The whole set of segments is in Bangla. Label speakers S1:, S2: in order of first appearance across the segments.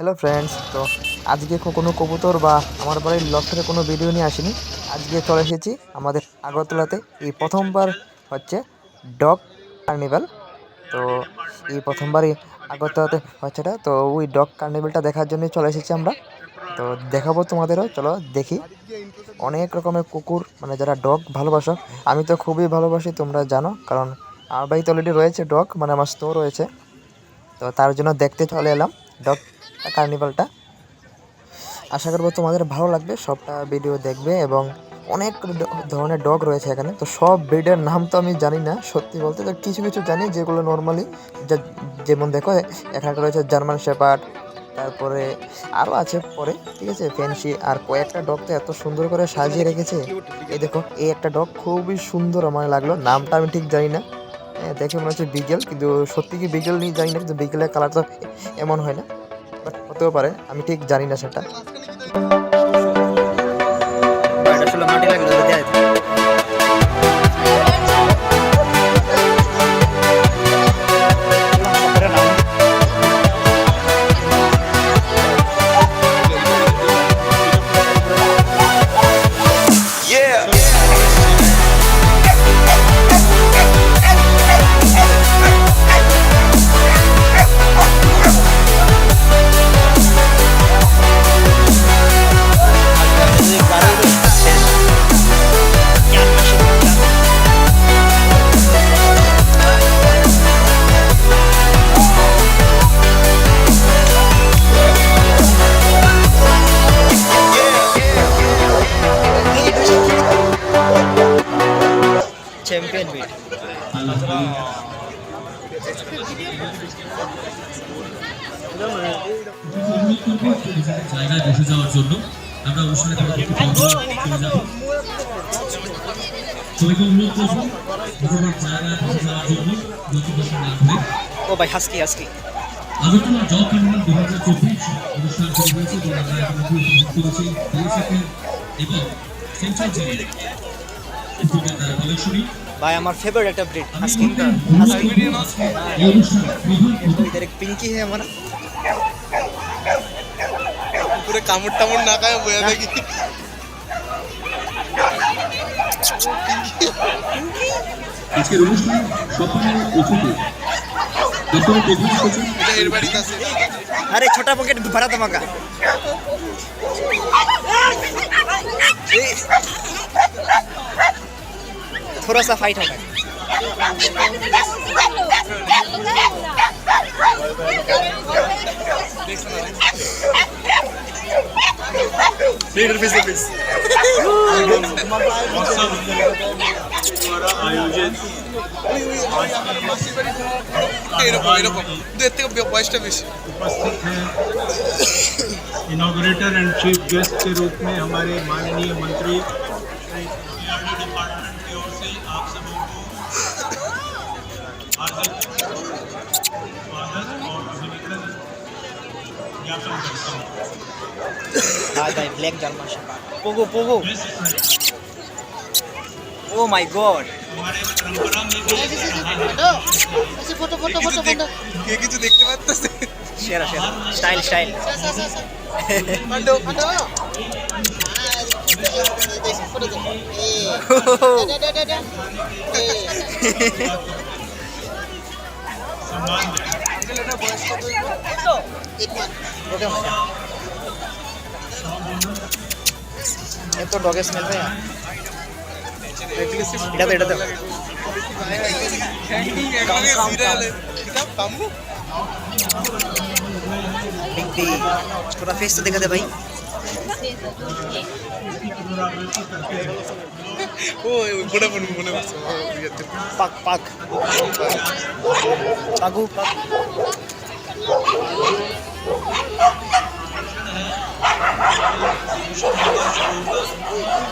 S1: হ্যালো ফ্রেন্ডস তো আজকে কোনো কবুতর বা আমার বাড়ির লফটের কোনো ভিডিও নিয়ে আসিনি। আজকে চলে এসেছি আমাদের আগরতলাতে। এই প্রথমবার হচ্ছে ডগ কার্নিভাল তো এই প্রথমবারই আগরতলাতে হচ্ছে এটা। তো ওই ডগ কার্নিভালটা দেখার জন্যই চলে এসেছি আমরা। তো দেখাবো তোমাদেরও, চলো দেখি। অনেক রকমের কুকুর মানে যারা ডগ ভালোবাসো, আমি তো খুবই ভালোবাসি, তোমরা জানো। কারণ আমার বাড়িতে অলরেডি রয়েছে ডগ মানে আমার স্টোর রয়েছে। তো তার জন্য দেখতে চলে এলাম। ডগ কার্নিভালটা। আশা করব তোমাদের ভালো লাগবে সবটা ভিডিও দেখবে এবং অনেক ধরনের ডগ রয়েছে এখানে। তো সব ব্রিডের নাম তো আমি জানি না সত্যি বলতে। তো কিছু কিছু জানি যেগুলো নর্মালি যেমন দেখো এখানে রয়েছে জার্মান শেপার্ড তারপরে আরও আছে পরে ঠিক আছে? ফ্যান্সি আর কয়েকটা ডগ তো এত সুন্দর করে সাজিয়ে রেখেছে। এই দেখো এই একটা ডগ খুবই সুন্দর আমার লাগল নামটা আমি ঠিক জানি না। হ্যাঁ, দেখে মনে হচ্ছে বিগেল কিন্তু সত্যি কি বিগেল নিয়ে জানি না কিন্তু বিগেলের কালার তো এমন হয় না। হতেও পারে আমি ঠিক জানি না সেটা।
S2: Champion beat.
S3: জায়গায় বসে যাওয়ার জন্য আমরা অনুষ্ঠানে পরবর্তী পর্বে চলে যাব সবাইকে অনুরোধ করব জায়গায় বসে যাওয়ার জন্য নতুন বছর না করে
S2: ও ভাই husky husky.
S3: Agartala job carnival দু হাজার চব্বিশ অনুষ্ঠান শুরু হয়েছে দু হাজার একানব্বই উপভোগ করেছে এবং সেন্ট্রাল জেলের
S2: ভাই আমার ফেভারিট একটা ব্রিড হাসকি হাসকি
S3: এই অনুষ্ঠানে প্রধান অতিথি
S2: इधर एक पिंकी है हमारा
S4: পুরো কামড় টামড় না খায় বয়ে থাকি
S3: আজকের অনুষ্ঠানে সম্মানের অতিথি ডক্টর প্রধান সচিব
S4: এটা এর বাড়িতে আছে
S2: अरे छोटा पॉकेट भरा धमाका ए, थोड़ा सा फाइट होगा
S5: इनोग्रेटर एंड चीफ गेस्ट के रूप में हमारे माननीय मंत्री।
S2: हाय भाई black German shepherd Pogo Pogo
S5: This
S2: oh my god
S5: हमारे परंपरा में भी रहा है
S4: কিছু দেখ- কে কিছু দেখতে পারতেছে
S2: शेरा शेरा स्टाइल स्टाइल ये तो डॉगे स्मेल
S4: में यार
S2: इधर इधर बिग्गी फेस तो देखा था भाई।
S4: ও মনে মনে
S2: পাক পাক পাকু পাক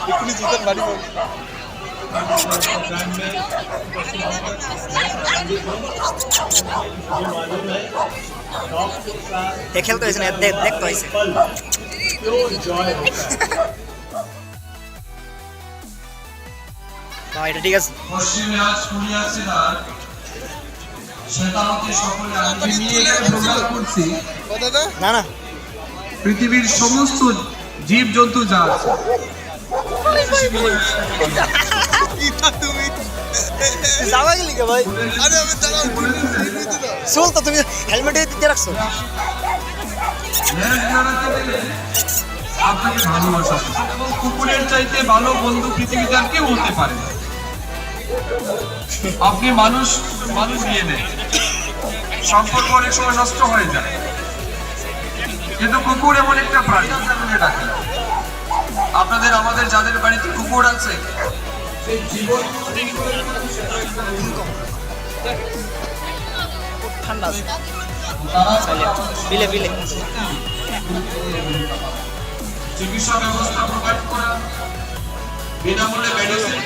S4: এক্ষুনি জুতার বাড়ি পাবে
S2: খেলতে হয়েছে না? দেখতে হয়েছে। না এটা ঠিক আছে।
S6: পশ্চিমে আজ সকলে আমি নিয়ে করছি।
S2: না না।
S6: পৃথিবীর সমস্ত জীব জন্তু যা
S4: তুমি।
S2: হেলমেটে রাখছো?
S6: আপনাকে ভালোবাসা। কুকুরের চাইতে ভালো বন্ধু পৃথিবীতে আর কেউ হতে পারে না। আপনি মানুষ মানুষ দিয়ে দেন সম্পর্ক অনেক সময় নষ্ট হয়ে যায়। কিন্তু কুকুর এমন একটা প্রাণী ডাকে আপনাদের আমাদের যাদের বাড়িতে কুকুর আছে
S2: ঠান্ডা বিলে বিলে।
S6: চিকিৎসা ব্যবস্থা প্রোভাইড করা বিনামূল্যে মেডিসিন